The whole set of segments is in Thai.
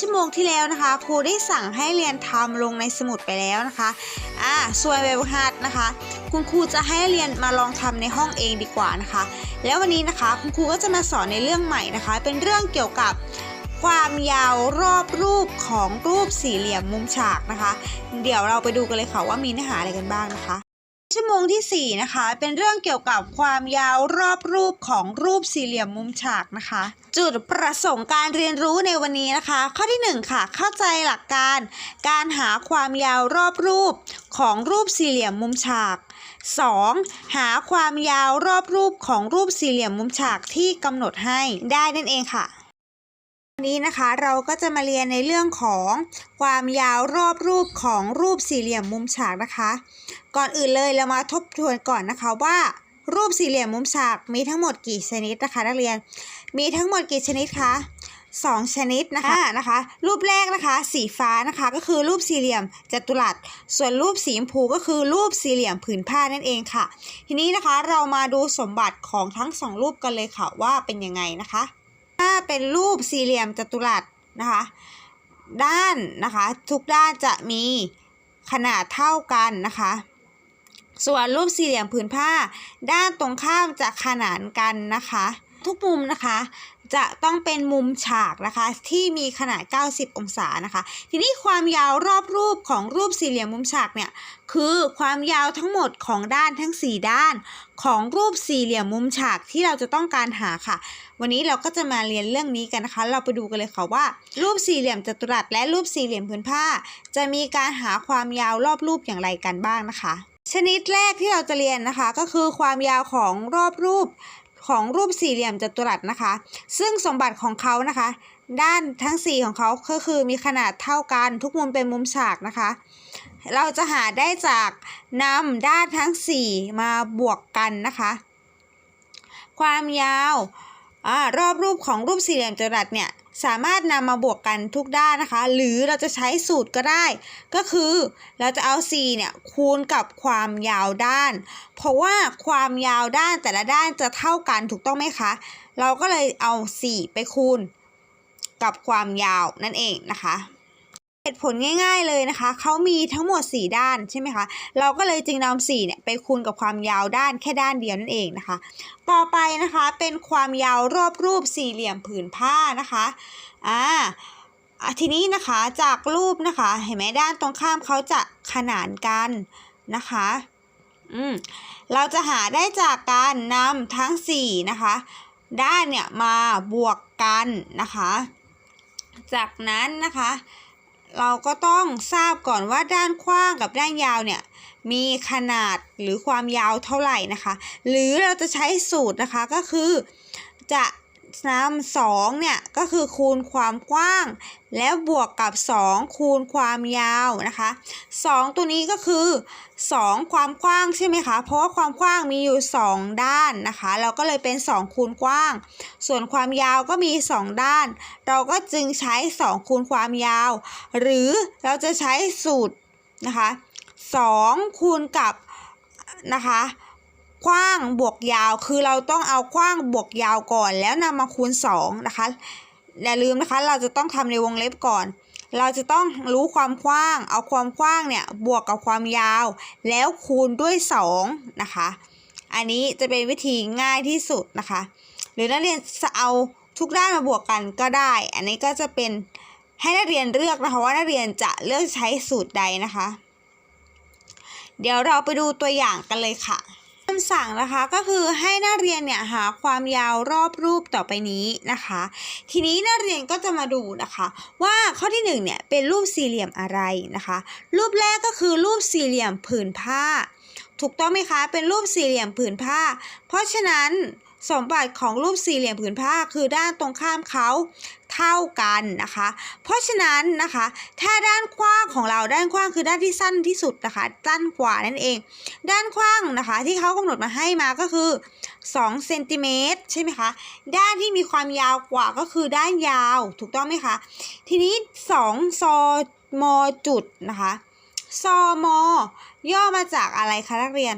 ชั่วโมงที่แล้วนะคะ ครูได้สั่งให้เรียนทำลงในสมุดไปแล้วนะคะอ่าส่วนแบบหัดนะคะ คุณครูจะให้เรียนมาลองทำในห้องเองดีกว่านะคะ แล้ววันนี้นะคะคุณครูก็จะมาสอนในเรื่องใหม่นะคะ เป็นเรื่องเกี่ยวกับความยาวรอบรูปของรูปสี่เหลี่ยมมุมฉากนะคะ เดี๋ยวเราไปดูกันเลยค่ะว่ามีเนื้อหาอะไรกันบ้างนะคะ ชั่วโมงที่ 4 นะคะ เป็นเรื่องเกี่ยวกับความยาวรอบรูปของรูปสี่เหลี่ยมมุมฉากนะคะ จุดประสงค์การเรียนรู้ในวันนี้นะคะ ข้อที่ 1 ค่ะ เข้าใจหลักการ การหาความยาวรอบรูปของรูปสี่เหลี่ยมมุมฉาก 2. หาความยาวรอบรูปของรูปสี่เหลี่ยมมุมฉากที่กำหนดให้ได้นั่นเองค่ะ นนี้นะคะเราก็จะมาเรียนในเรื่องของความยาวรอบรูปของรูปสี่เหลี่ยมมุมฉากนะคะ ก่อนอื่นเลยเรามาทบทวนก่อนนะคะว่า รูปสี่เหลี่ยมมุมฉากมีทั้งหมดกี่ชนิดนะคะ นักเรียน มีทั้งหมดกี่ชนิดคะสองชนิดนะคะนะคะ รูปแรกนะคะ สีฟ้านะคะก็คือรูปสี่เหลี่ยมจัตุรัส ส่วนรูปสีชมพูก็คือรูปสี่เหลี่ยมผืนผ้านั่นเองค่ะ ทีนี้นะคะเรามาดูสมบัติของทั้งสองรูปกันเลยค่ะว่าเป็นยังไงนะคะ เป็นรูปสี่เหลี่ยมจัตุรัสนะคะ ด้านนะคะทุกด้านจะมีขนาดเท่ากันนะคะ ส่วนรูปสี่เหลี่ยมผืนผ้า ด้านตรงข้ามจะขนานกันนะคะ ทุกมุมนะคะ จะต้องเป็นมุมฉากนะคะที่มีขนาด 90 องศานะคะ ทีนี้ความยาวรอบรูปของรูปสี่เหลี่ยมมุมฉากเนี่ยคือความยาวทั้งหมดของด้านทั้ง 4 ด้าน ของรูปสี่เหลี่ยมมุมฉากที่เราจะต้องการหาค่ะ วันนี้เราก็จะมาเรียนเรื่องนี้กันนะคะ เราไปดูกันเลยค่ะว่า รูปสี่เหลี่ยมจัตุรัสและรูปสี่เหลี่ยมผืนผ้า จะมีการหาความยาวรอบรูปอย่างไรกันบ้างนะคะ ชนิดแรกที่เราจะเรียนนะคะ ก็คือความยาวของรอบรูป ของรูปสี่เหลี่ยมจัตุรัสนะคะ ซึ่งสมบัติของเขานะคะ ด้านทั้ง 4 ของเขาก็คือมีขนาดเท่ากันทุกมุมเป็นมุมฉากนะคะ เราจะหาได้จากนำด้านทั้ง 4 มาบวกกันนะคะ ความยาวอรอบรูปของรูปสี่เหลี่ยมจัตุรัสเนี่ย สามารถนำมาบวกกันทุกด้านนะคะ หรือเราจะใช้สูตรก็ได้ ก็คือเราจะเอา4เนี่ยคูณกับความยาวด้าน เพราะว่าความยาวด้านแต่ละด้านจะเท่ากันถูกต้องไหมคะ เราก็เลยเอา 4 ไปคูณกับความยาวนั่นเองนะคะ เหตุผลง่าย ๆเลยนะคะ เขามีทั้งหมด 4 ด้านใช่ไหมคะ เราก็เลยจึงนำ4เนี่ยไปคูณกับความยาวด้านแค่ด้านเดียวนั่นเองนะคะ ต่อไปนะคะเป็นความยาวรอบรูปสี่เหลี่ยมผืนผ้านะคะ อ่าทีนี้นะคะจากรูปนะคะ เห็นไหมด้านตรงข้ามเขาจะขนานกันนะคะ อืม เราจะหาได้จากการนำทั้ง4นะคะ ด้านเนี่ยมาบวกกันนะคะ จากนั้นนะคะ เราก็ต้องทราบก่อนว่าด้านกว้างกับด้านยาวเนี่ยมีขนาดหรือความยาวเท่าไหร่นะคะ หรือเราจะใช้สูตรนะคะก็คือจะ นำสองเนี่ยก็คือคูณความกว้าง แล้วบวกกับ 2 คูณความยาวนะคะ 2 ตัวนี้ก็คือ 2 ความกว้างใช่ไหมคะ เพราะว่าความกว้างมีอยู่ 2 ด้านนะคะ เราก็เลยเป็น 2 คูณกว้าง ส่วนความยาวก็มี 2 ด้าน เราก็จึงใช้ 2 คูณความยาว หรือเราจะใช้สูตรนะคะ2คูณกับนะคะ กว้างบวกยาวคือเราต้องเอากว้างบวกยาวก่อน แล้วนำมาคูณ 2 นะคะอย่าลืมนะคะเราจะต้องทำในวงเล็บก่อน เราจะต้องรู้ความกว้าง เอาความกว้างเนี่ยบวกกับความยาว แล้วคูณด้วย 2 นะคะ อันนี้จะเป็นวิธีง่ายที่สุดนะคะ หรือนักเรียนจะเอาทุกด้านมาบวกกันก็ได้ อันนี้ก็จะเป็นให้นักเรียนเลือกนะคะว่านักเรียนจะเลือกใช้สูตรใดนะคะ เดี๋ยวเราไปดูตัวอย่างกันเลยค่ะำสั่งนะคะก็คือให้นักเรียนเนี่ยหาความยาวรอบรูปต่อไปนี้นะคะ ทีนี้นักเรียนก็จะมาดูนะคะ ว่าข้อที่หนึ่งเนี่ยเป็นรูปสี่เหลี่ยมอะไรนะคะ รูปแรกก็คือรูปสี่เหลี่ยมผืนผ้า ถูกต้องไหมคะเป็นรูปสี่เหลี่ยมผืนผ้า เพราะฉะนั้น สมบัติของรูปสี่เหลี่ยมผืนผ้าคือด้านตรงข้ามเขาเท่ากันนะคะ เพราะฉะนั้นนะคะ ถ้าด้านกว้างของเราด้านกว้างคือด้านที่สั้นที่สุดนะคะสั้นกว่านั่นเอง ด้านกว้างนะคะ ที่เขากำหนดมาให้มาก็คือ2เซนติเมตรใช่ไหมคะด้านที่มีความยาวกว่าก็คือด้านยาวถูกต้องไหมคะทีนี้2ซอมอจุดนะคะซอมอย่อมาจากอะไรคะนักเรียน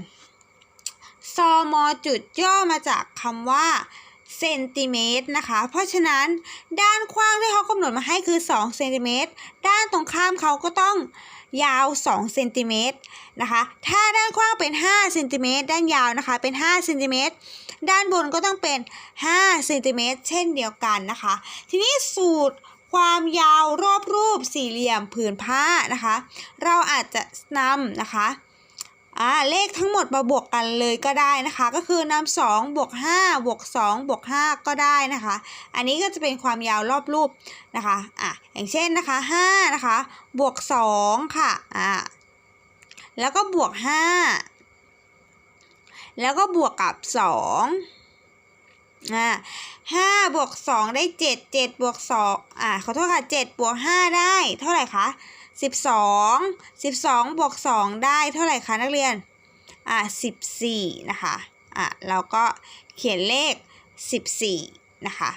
ซอมอจุดย่อมาจากคำว่าเซนติเมตรนะคะ เพราะฉะนั้นด้านกว้างที่เขากำหนดมาให้คือ2เซนติเมตรด้านตรงข้ามเขาก็ต้องยาว2เซนติเมตรนะคะ ถ้าด้านกว้างเป็น5เซนติเมตรด้านยาวนะคะเป็น5เซนติเมตรด้านบนก็ต้องเป็น5เซนติเมตรเช่นเดียวกันนะคะ ทีนี้สูตรความยาวรอบรูปสี่เหลี่ยมผืนผ้านะคะ เราอาจจะนำนะคะ อ่าเลขทั้งหมดมาบวกกันเลยก็ได้นะคะ ก็คือนำ2บวก5บวก2บวก5ก็ได้นะคะ อันนี้ก็จะเป็นความยาวรอบรูปนะคะอะอย่างเช่นนะคะ5นะคะบวก2ค่ะอ่าแล้วก็บวก 5 แล้วก็บวกกับ 2อ่าห้าบวกสองได้เจ็ดเจ็ดบวกสองอ่าขอโทษค่ะเจ็ดบวกห้าได้เท่าไหร่คะ สิบสองสิบสองบวกสองได้เท่าไหร่คะนักเรียน อ่าสิบสี่นะคะ อะเราก็เขียนเลขสิบสี่นะคะ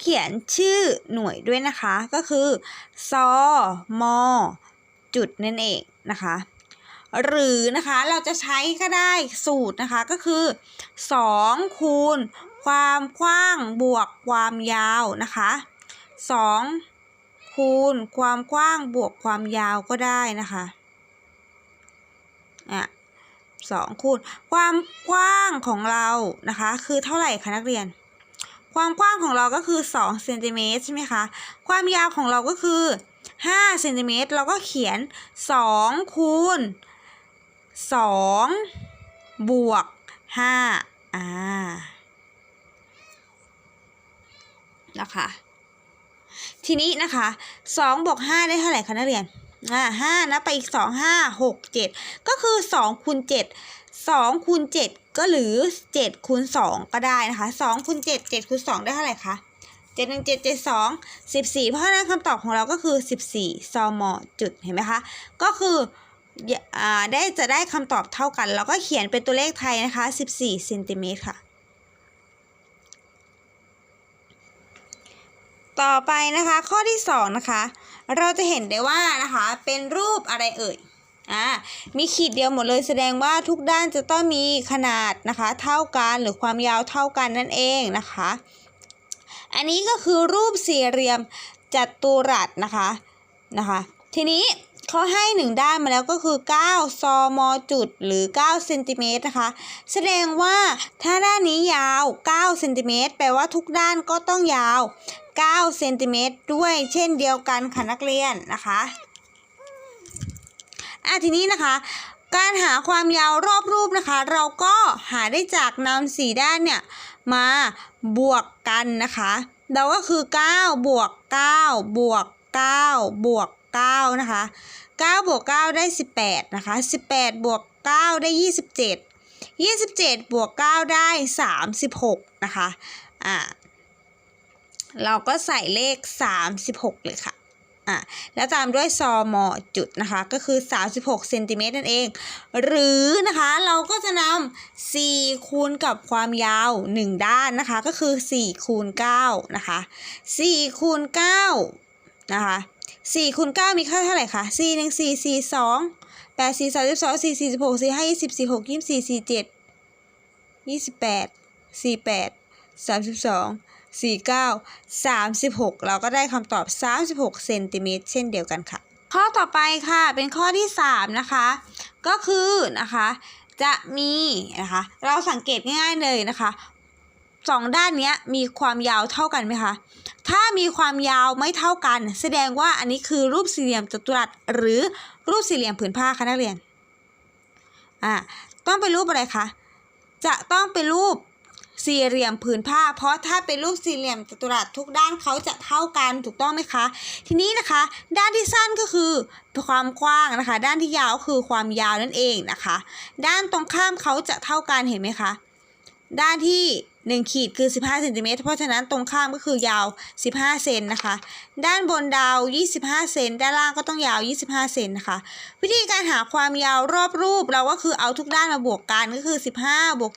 เขียนชื่อหน่วยด้วยนะคะ ก็คือซอมอจุดนั่นเองนะคะ หรือนะคะเราจะใช้ก็ได้สูตรนะคะก็คือ 2 คูณ ความกว้างบวกความยาวนะคะ 2 คูณความกว้างบวกความยาวก็ได้นะคะอะสองคูณความกว้างของเรานะคะคือเท่าไหร่คะนักเรียน ความกว้างของเราก็คือ2เซนติเมตรใช่ไหมคะความยาวของเราก็คือ5เซนติเมตรเราก็เขียน2คูณ2บวก5อ่านะคะ ทีนี้นะคะ2บวก5ได้เท่าไหร่คะนักเรียนอ่า5นะไปอีก2 5 6 7ก็คือ2คูณ7 2คูณ7ก็หรือ7คูณ2ก็ได้นะคะ2คูณ7 7คูณ2ได้เท่าไหร่คะ7 1 7 7 2 14เพราะฉะนั้นคำตอบของเราก็คือ14ซมจุดเห็นไหมคะ ก็คืออ่าได้จะได้คำตอบเท่ากันแล้วก็เขียนเป็นตัวเลขไทยนะคะ14เซนติเมตรค่ะ ต่อไปนะคะข้อที่2นะคะเราจะเห็นได้ว่านะคะเป็นรูปอะไรเอ่ยอ่ามีขีดเดียวหมดเลยแสดงว่าทุกด้านจะต้องมีขนาดนะคะเท่ากันหรือความยาวเท่ากันนั่นเองนะคะ อันนี้ก็คือรูปสี่เหลี่ยมจัตุรัสนะคะนะคะ ทีนี้ เขาให้หนึ่งด้านมาแล้วก็คือ 9 ซมจุดหรือ 9 เซนติเมตรนะคะ แสดงว่าถ้าด้านนี้ยาว 9 เซนติเมตรแปลว่าทุกด้านก็ต้องยาว 9 เซนติเมตรด้วยเช่นเดียวกันค่ะนักเรียนนะคะอะทีนี้นะคะ การหาความยาวรอบรูปนะคะ เราก็หาได้จากนำสี่ด้านเนี่ยมาบวกกันนะคะ เราก็คือ 9 บวก 9 บวก 9 บวก 9 นะคะ 9 บวก 9 ได้ 18 นะคะ 18 บวก 9 ได้ 27 27 บวก 9 ได้ 36 นะคะ อ่า เราก็ใส่เลข 36 เลยค่ะอะแล้วตามด้วยซอมอจุดนะคะก็คือ 36เซนติเมตรนั่นเอง หรือนะคะเราก็จะนำ4คูณกับความยาว 1 ด้านนะคะก็คือ4คูณ9นะคะ4คูณ9นะคะ 4คูณ9มีค่าเท่าไหร่คะ4 1 4 4 2 8 4 32 4 4 6 4 5 20 4 6 24 47 28 48 32 49 36 เราก็ได้คำตอบ 36เซนติเมตรเช่นเดียวกันค่ะ ข้อต่อไปค่ะเป็นข้อที่ 3 นะคะ ก็คือนะคะจะมีนะคะเราสังเกตง่ายๆเลยนะคะ สองด้านเนี้ยมีความยาวเท่ากันไหมคะ ถ้ามีความยาวไม่เท่ากัน แสดงว่าอันนี้คือรูปสี่เหลี่ยมจัตุรัสหรือรูปสี่เหลี่ยมผืนผ้าคะนักเรียน อ่า ต้องเป็นรูปอะไรคะ จะต้องเป็นรูปสี่เหลี่ยมผืนผ้า เพราะถ้าเป็นรูปสี่เหลี่ยมจัตุรัสทุกด้านเขาจะเท่ากันถูกต้องไหมคะ ทีนี้นะคะ ด้านที่สั้นก็คือความกว้างนะคะ ด้านที่ยาวคือความยาวนั่นเองนะคะ ด้านตรงข้ามเขาจะเท่ากันเห็นไหมคะ ด้านที่ 1 ขีดคือ 15เซนติเมตรเพราะฉะนั้นตรงข้ามก็คือยาว 15 เซนนะคะ ด้านบนดาว 25 เซนด้านล่างก็ต้องยาว 25 เซนนะคะ วิธีการหาความยาวรอบรูปเราก็คือเอาทุกด้านมาบวกกันก็คือ 15บวก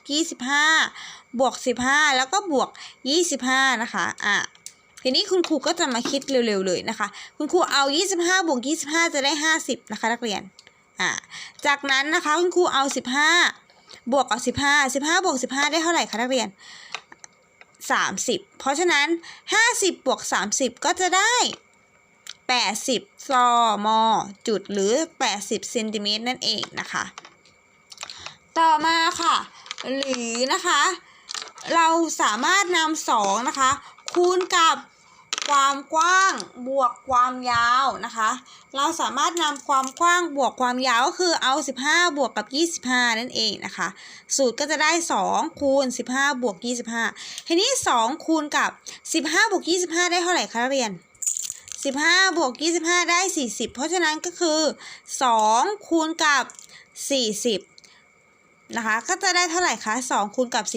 25 บวก 15 แล้วก็บวก 25 นะคะอะทีนี้คุณครูก็จะมาคิดเร็วๆเลยนะคะ คุณครูเอา 25บวก25 จะได้ 50 นะคะนักเรียน อะจากนั้นนะคะคุณครูเอา 15 บวกกับ15 15บวก15ได้เท่าไหร่คะนักเรียน30เพราะฉะนั้น50บวก30ก็จะได้80ซอมอจุดหรือ80เซนติเมตรนั่นเองนะคะ ต่อมาค่ะ หรือนะคะ เราสามารถนำสองนะคะ คูณกับ ความกว้างบวกความยาวนะคะ เราสามารถนำความกว้างบวกความยาวก็คือเอา 15 บวกกับ 25 นั่นเองนะคะ สูตรก็จะได้ 2 คูณ 15 บวก 25 ทีนี้ 2 คูณกับ 15 บวก 25 ได้เท่าไหร่คะนักเรียน 15 บวก 25 ได้ 40 เพราะฉะนั้นก็คือ 2 คูณกับ 40นะคะก็จะได้เท่าไหร่คะ 2 คูณกับ 40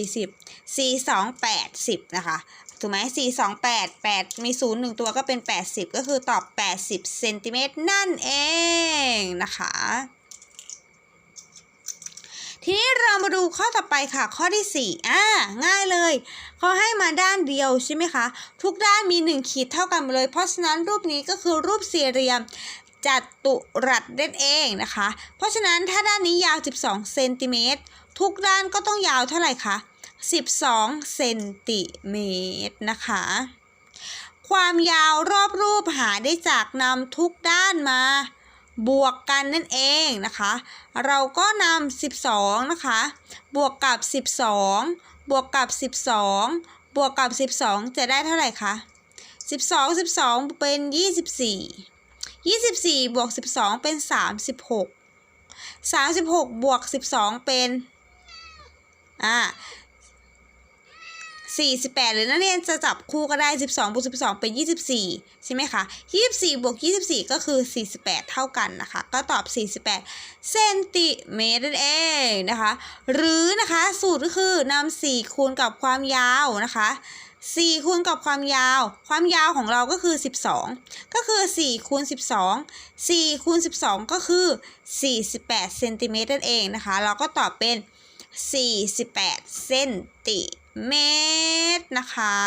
4 2 80นะคะ ถูกไหม4 2 8 8มี0 1ตัวก็เป็น80ก็คือตอบ80เซนติเมตรนั่นเองนะคะ ทีนี้เรามาดูข้อต่อไปค่ะ ข้อที่4อ่าง่ายเลยเขาให้มาด้านเดียวใช่ไหมคะ ทุกด้านมี1ขีดเท่ากันเลย เพราะฉะนั้นรูปนี้ก็คือรูปสี่เหลี่ยมจัตุรัสนั่นเองนะคะ เพราะฉะนั้นถ้าด้านนี้ยาว 12 เซนติเมตรทุกด้านก็ต้องยาวเท่าไหร่คะ 12 เซนติเมตรนะคะ ความยาวรอบรูปหาได้จากนำทุกด้านมาบวกกันนั่นเองนะคะ เราก็นำ12 นะคะ บวกกับ 12 บวกกับ 12 บวกกับ 12 จะได้เท่าไหร่คะ12 12 เป็น 24 24 บวก 12 เป็น 36 36 บวก 12 เป็น อ่า 48 หรือนักเรียนจะจับคู่ก็ได้ 12บวก12 เป็น 24 ใช่ไหมคะ 24 บวก 24 ก็คือ 48 เท่ากันนะคะ ก็ตอบ 48 เซนติเมตรนั่นเองนะคะ หรือนะคะสูตรก็คือนำ4คูณกับความยาวนะคะ4คูณกับความยาว ความยาวของเราก็คือ 12 ก็คือ4คูณ12 4คูณ12 ก็คือ 48เซนติเมตรนั่นเองนะคะ เราก็ตอบเป็น 48เซนติ เมตรนะคะ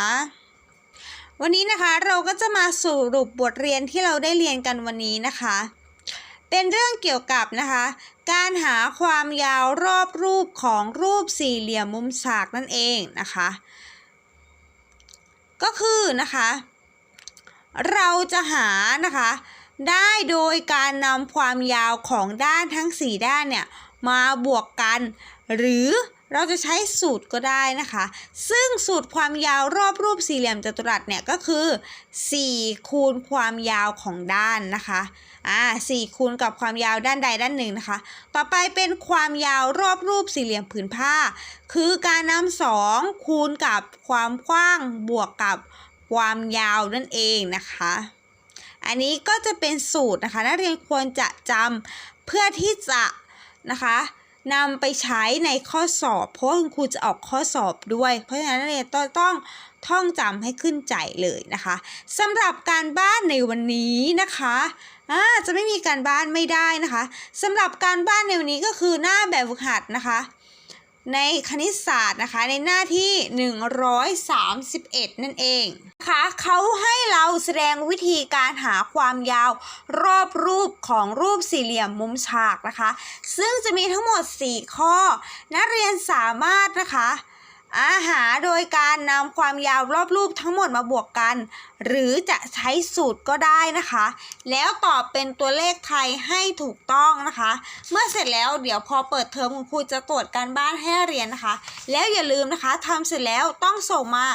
วันนี้นะคะเราก็จะมาสรุปบทเรียนที่เราได้เรียนกันวันนี้นะคะ เป็นเรื่องเกี่ยวกับนะคะ การหาความยาวรอบรูปของรูปสี่เหลี่ยมมุมฉากนั่นเองนะคะ ก็คือนะคะ เราจะหานะคะได้โดยการนำความยาวของด้านทั้ง 4 ด้านเนี่ยมาบวกกัน หรือ เราจะใช้สูตรก็ได้นะคะ ซึ่งสูตรความยาวรอบรูปสี่เหลี่ยมจัตุรัสเนี่ยก็คือ 4 คูณความยาวของด้านนะคะ อ่า4คูณกับความยาวด้านใดด้านหนึ่งนะคะ ต่อไปเป็นความยาวรอบรูปสี่เหลี่ยมผืนผ้า คือการนำสองคูณกับความกว้างบวกกับความยาวนั่นเองนะคะ อันนี้ก็จะเป็นสูตรนะคะ นักเรียนควรจะจำเพื่อที่จะนะคะ นำไปใช้ในข้อสอบ เพราะคุณครูจะออกข้อสอบด้วย เพราะฉะนั้นเรียนต้องต้องท่องจำให้ขึ้นใจเลยนะคะสำหรับการบ้านในวันนี้นะคะอ่าจะไม่มีการบ้านไม่ได้นะคะสำหรับการบ้านในวันนี้ก็คือหน้าแบบฝึกหัดนะคะ ในคณิตศาสตร์นะคะในหน้าที่ 131 นั่นเองนะคะเขาให้เราแสดงวิธีการหาความยาวรอบรูปของรูปสี่เหลี่ยมมุมฉากนะคะ ซึ่งจะมีทั้งหมด 4 ข้อ นักเรียนสามารถนะคะ อาหารโดยการนำความยาวรอบรูปทั้งหมดมาบวกกัน หรือจะใช้สูตรก็ได้นะคะ แล้วตอบเป็นตัวเลขไทยให้ถูกต้องนะคะ เมื่อเสร็จแล้วเดี๋ยวพอเปิดเทอมคุณครูจะตรวจการบ้านให้เรียนนะคะ แล้วอย่าลืมนะคะทำเสร็จแล้วต้องส่งมา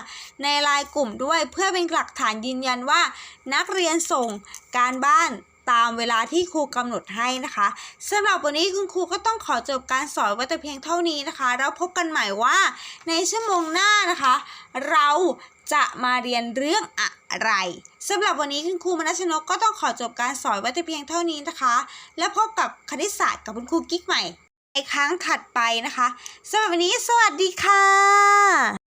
ในไลน์กลุ่มด้วย เพื่อเป็นหลักฐานยืนยันว่า นักเรียนส่งการบ้าน ตามเวลาที่ครูกำหนดให้นะคะสำหรับวันนี้คุณครูก็ต้องขอจบการสอนไว้แต่เพียงเท่านี้นะคะ แล้วพบกันใหม่ว่าในชั่วโมงหน้านะคะ เราจะมาเรียนเรื่องอะไรสำหรับวันนี้คุณครูมนัชนกก็ต้องขอจบการสอนไว้แต่เพียงเท่านี้นะคะ แล้วพบกับคณิตศาสตร์กับคุณครูกิ๊กใหม่ในครั้งถัดไปนะคะสำหรับวันนี้สวัสดีค่ะ